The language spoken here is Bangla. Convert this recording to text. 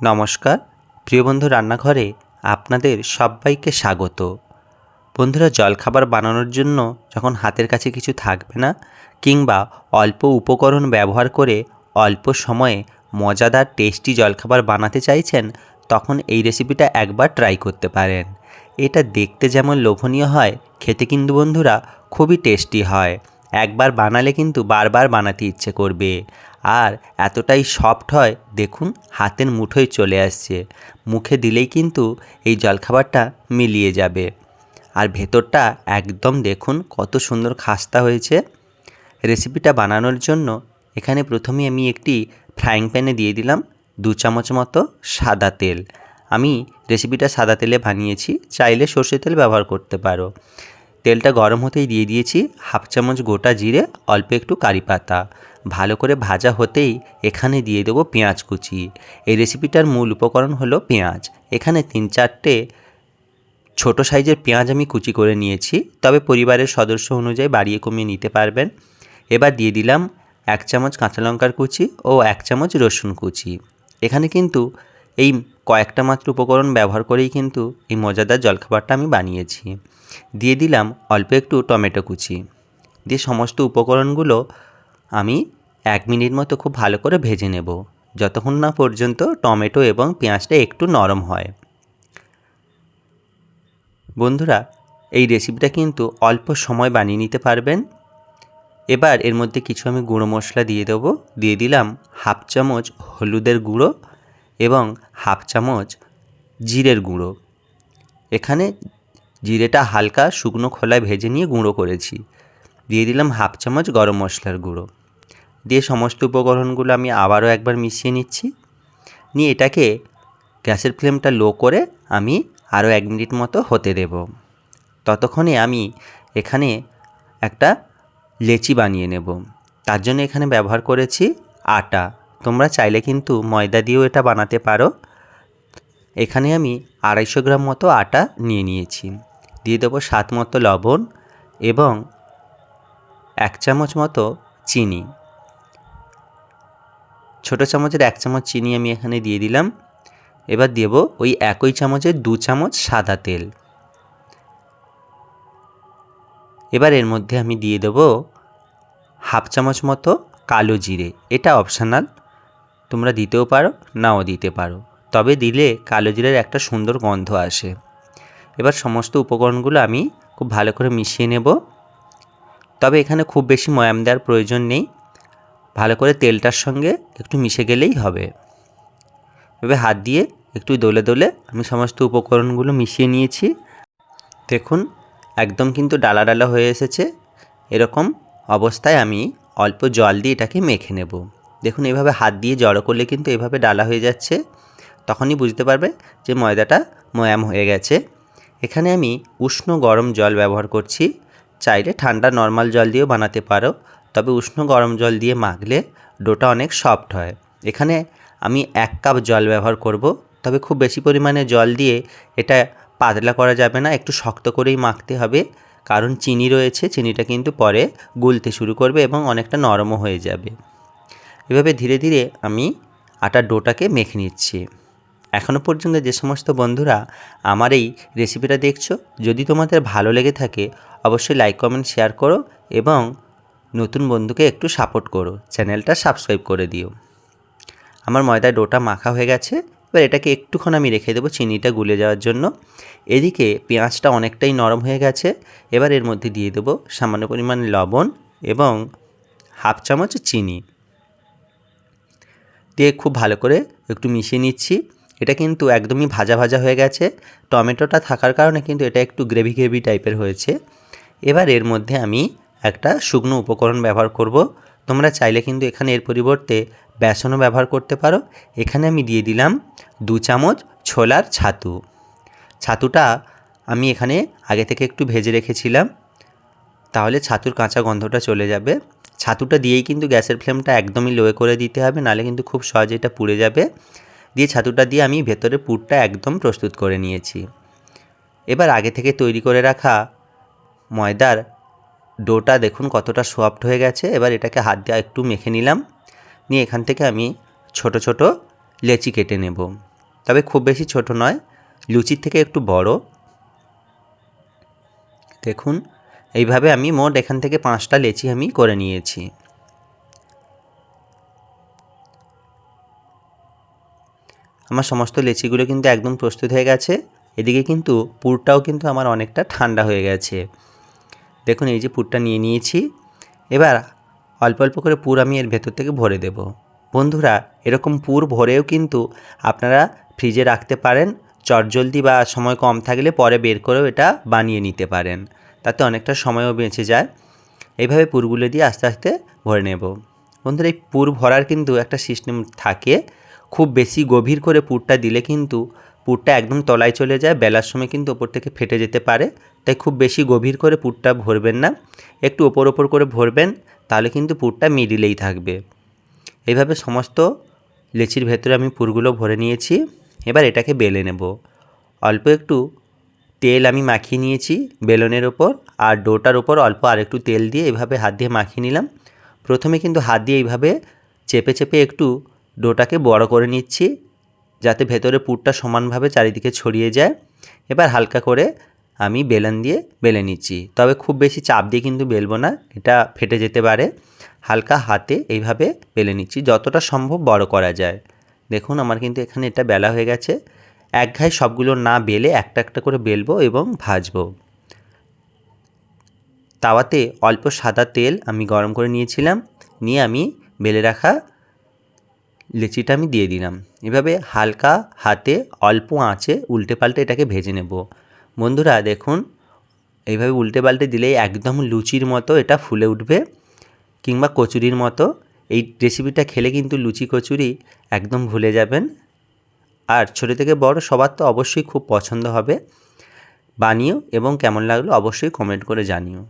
নমস্কার। প্রিয় বন্ধু রান্নাঘরে আপনাদের সবাইকে স্বাগত। বন্ধুরা, জলখাবার বানানোর জন্য যখন হাতের কাছে কিছু থাকবে না কিংবা অল্প উপকরণ ব্যবহার করে অল্প সময়ে মজাদার, টেস্টি জলখাবার বানাতে চাইছেন, তখন এই রেসিপিটা একবার ট্রাই করতে পারেন। এটা দেখতে যেমন লোভনীয় হয়, খেতে কিন্তু বন্ধুরা খুবই টেস্টি হয়। একবার বানালে কিন্তু বারবার বানাতে ইচ্ছে করবে। আর এতটাই সফট হয়, দেখুন, হাতের মুঠোয় চলে আসছে। মুখে দিলেই কিন্তু এই জলখাবারটা মিলিয়ে যাবে। আর ভেতরটা একদম দেখুন কত সুন্দর খাস্তা হয়েছে। রেসিপিটা বানানোর জন্য এখানে প্রথমে আমি একটি ফ্রাইং প্যানে দিয়ে দিলাম দু চামচ মতো সাদা তেল। আমি রেসিপিটা সাদা তেলে বানিয়েছি, চাইলে সর্ষে তেল ব্যবহার করতে পারো। তেলটা গরম হতেই দিয়ে দিয়েছি হাফ চামচ গোটা জিরে, অল্প একটু কারি পাতা। ভালো করে ভাজা হতেই এখানে দিয়ে দেবো পেঁয়াজ কুচি। এই রেসিপিটার মূল উপকরণ হলো পেঁয়াজ। এখানে তিন চারটে ছোট সাইজের পেঁয়াজ আমি কুচি করে নিয়েছি। তবে পরিবারের সদস্য অনুযায়ী বাড়িয়ে কমিয়ে নিতে পারবেন। এবার দিয়ে দিলাম এক চামচ কাঁচা লঙ্কার কুচি ও এক চামচ রসুন কুচি। এখানে কিন্তু এই কয়েকটা মাত্র উপকরণ ব্যবহার করেই কিন্তু এই মজাদার জলখাবারটা আমি বানিয়েছি। দিয়ে দিলাম অল্প একটু টমেটো কুচি। দিয়ে সমস্ত উপকরণগুলো আমি এক মিনিট মতো খুব ভালো করে ভেজে নেব, যতক্ষণ না পর্যন্ত টমেটো এবং পেঁয়াজটা একটু নরম হয়। বন্ধুরা, এই রেসিপিটা কিন্তু অল্প সময় বানিয়ে নিতে পারবেন। এবার এর মধ্যে কিছু আমি গুঁড়ো মশলা দিয়ে দেবো। দিয়ে দিলাম হাফ চামচ হলুদের গুঁড়ো এবং হাফ চামচ জিরের গুঁড়ো। এখানে জিরেটা হালকা শুকনো খোলায় ভেজে নিয়ে গুঁড়ো করেছি। দিয়ে দিলাম হাফ চামচ গরম মশলার গুঁড়ো। দিয়ে সমস্ত উপকরণগুলো আমি আবারও একবার মিশিয়ে নিচ্ছি। নিয়ে এটাকে গ্যাসের ফ্লেমটা লো করে আমি আরও এক মিনিট মতো হতে দেব। ততক্ষণে আমি এখানে একটা লেচি বানিয়ে নেব। তার জন্য এখানে ব্যবহার করেছি আটা। তোমরা চাইলে কিন্তু ময়দা দিয়েও এটা বানাতে পারো। এখানে আমি আড়াইশো গ্রাম মতো আটা নিয়ে নিয়েছি। দিয়ে দেবো স্বাদ মতো লবণ এবং এক চামচ মতো চিনি। ছোটো চামচের এক চামচ চিনি আমি এখানে দিয়ে দিলাম। এবার দেব ওই একই চামচের দু চামচ সাদা তেল। এবার এর মধ্যে আমি দিয়ে দেব হাফ চামচ মতো কালো জিরে। এটা অপশানাল। তোমরা দিতেও পারো, নাও দিতে পারো। তবে দিলে কালো জিরের একটা সুন্দর গন্ধ আসে। এবার সমস্ত উপকরণগুলো আমি খুব ভালো করে মিশিয়ে নেব। তবে এখানে খুব বেশি ময়াম দেওয়ার প্রয়োজন নেই। ভালো করে তেলটার সঙ্গে একটু মিশে গেলেই হবে। এভাবে হাত দিয়ে একটু দোলে দোলে আমি সমস্ত উপকরণগুলো মিশিয়ে নিয়েছি। দেখুন, একদম কিন্তু ডালা ডালা হয়ে এসেছে। এরকম অবস্থায় আমি অল্প জল দিয়ে এটাকে মেখে নেব। দেখুন, এভাবে হাত দিয়ে জড়ো করলে কিন্তু এভাবে ডালা হয়ে যাচ্ছে। তখনই বুঝতে পারবে যে ময়দাটা ময়াম হয়ে গেছে। এখানে আমি উষ্ণ গরম জল ব্যবহার করছি। চাইলে ঠান্ডা নর্মাল জল দিয়েও বানাতে পারো। তবে উষ্ণ গরম জল দিয়ে মাখলে ডোটা অনেক সফট হয়। এখানে আমি এক কাপ জল ব্যবহার করব। তবে খুব বেশি পরিমাণে জল দিয়ে এটা পাতলা করা যাবে না, একটু শক্ত করেই মাখতে হবে। কারণ চিনি রয়েছে, চিনিটা কিন্তু পরে গুলতে শুরু করবে এবং অনেকটা নরমও হয়ে যাবে। এভাবে ধীরে ধীরে আমি আটার ডোটাকে মেখে নিচ্ছি। এখনও পর্যন্ত যে সমস্ত বন্ধুরা আমার এই রেসিপিটা দেখছ, যদি তোমাদের ভালো লেগে থাকে, অবশ্যই লাইক, কমেন্ট, শেয়ার করো এবং নতুন বন্ধুকে একটু সাপোর্ট করো, চ্যানেলটা সাবস্ক্রাইব করে দিও। আমার ময়দার ডোটা মাখা হয়ে গেছে, এবার এটাকে একটুক্ষণ আমি রেখে দেবো চিনিটা গুলে যাওয়ার জন্য। এদিকে পেঁয়াজটা অনেকটাই নরম হয়ে গেছে, এবার এর মধ্যে দিয়ে দেবো সামান্য পরিমাণ লবণ এবং হাফ চামচ চিনি। দিয়ে খুব ভালো করে একটু মিশিয়ে নিচ্ছি। এটা কিন্তু একদমই ভাজা ভাজা হয়ে গেছে। টমেটোটা থাকার কারণে কিন্তু এটা একটু গ্রেভি গ্রেভি টাইপের হয়েছে। এবার এর মধ্যে আমি একটা শুকনো উপকরণ ব্যবহার করব। তোমরা চাইলে কিন্তু এখানে এর পরিবর্তে বেসনও ব্যবহার করতে পারো। এখানে আমি দিয়ে দিলাম দু চামচ ছোলার ছাতু। ছাতুটা আমি এখানে আগে থেকে একটু ভেজে রেখেছিলাম। তাহলে ছাতুর কাঁচা গন্ধটা চলে যাবে। ছাতুটা দিয়েই কিন্তু গ্যাসের ফ্লেমটা একদমই লোয়ে করে দিতে হবে, নাহলে কিন্তু খুব সহজে এটা পুড়ে যাবে। দিয়ে ছাতুটা দিয়ে আমি ভেতরে পুরটা একদম প্রস্তুত করে নিয়েছি। এবার আগে থেকে তৈরি করে রাখা ময়দার ডোটা দেখুন কতটা সফট হয়ে গেছে। এবার এটাকে হাত দিয়ে একটু মেখে নিলাম। নিয়ে এখান থেকে আমি ছোট ছোট লেচি কেটে নেব। তবে খুব বেশি ছোট নয়, লুচির থেকে একটু বড়। দেখুন এইভাবে আমি মোট এখান থেকে পাঁচটা লেচি আমি করে নিয়েছি। আমার সমস্ত লেচিগুলো কিন্তু একদম প্রস্তুত হয়ে গেছে। এদিকে কিন্তু পুরটাও কিন্তু আমার অনেকটা ঠান্ডা হয়ে গেছে। দেখুন, এই যে পুরটা নিয়ে নিয়েছি। এবার অল্প অল্প করে পুর আমি এর ভেতর থেকে ভরে দেব। বন্ধুরা, এরকম পুর ভরেও কিন্তু আপনারা ফ্রিজে রাখতে পারেন, চটজলদি বা সময় কম থাকলে পরে বের করেও এটা বানিয়ে নিতে পারেন। তাতে অনেকটা সময়ও বেঁচে যায়। এইভাবে পুরগুলো দিয়ে আস্তে আস্তে ভরে নেব। বন্ধুরা, এই পুর ভরার কিন্তু একটা সিস্টেম থাকে। খুব বেশি গভীর করে পুরটা দিলে কিন্তু পুরটা একদম তলায় চলে যায়, বেলার সময় কিন্তু ওপর থেকে ফেটে যেতে পারে। তাই খুব বেশি গভীর করে পুরটা ভরবেন না। একটু ওপর ওপর করে ভরবেন, তাহলে কিন্তু পুরটা মিডিলেই থাকবে। এইভাবে সমস্ত লেচির ভেতরে আমি পুরগুলো ভরে নিয়েছি। এবার এটাকে বেলে নেব। অল্প একটু তেল আমি মাখিয়ে নিয়েছি বেলনের ওপর আর ডোটার ওপর অল্প আর একটু তেল দিয়ে এভাবে হাত দিয়ে মাখিয়ে নিলাম। প্রথমে কিন্তু হাত দিয়ে এইভাবে চেপে চেপে একটু ডোটাকে বড় করে নিচ্ছি যাতে ভেতরে পুরটা সমানভাবে চারিদিকে ছড়িয়ে যায়। এবার হালকা করে আমি বেলন দিয়ে বেলে নিচ্ছি। তবে খুব বেশি চাপ দিয়ে কিন্তু বেলবো না, এটা ফেটে যেতে পারে। হালকা হাতে এইভাবে বেলে নিচ্ছি, যতটা সম্ভব বড় করা যায়। দেখুন আমার কিন্তু এখানে এটা বেলা হয়ে গেছে। এক ঘায়ে সবগুলো না বেলে একটা একটা করে বেলবো এবং ভাজবো। তাওয়াতে অল্প সাদা তেল আমি গরম করে নিয়েছিলাম, নিয়ে আমি বেলে রাখা লেচিটা আমি দিয়ে দিলাম। এভাবে হালকা হাতে অল্প আঁচে উল্টে পাল্টে এটাকে ভেজে নেব। বন্ধুরা, দেখুন, এইভাবে উল্টে পাল্টে দিলেই একদম লুচির মতো এটা ফুলে উঠবে কিংবা কচুরির মতো। এই রেসিপিটা খেলে কিন্তু লুচি কচুরি একদম ভুলে যাবেন। আর ছোটো থেকে বড় সবার তো অবশ্যই খুব পছন্দ হবে। বানিও এবং কেমন লাগল অবশ্যই কমেন্ট করে জানিও।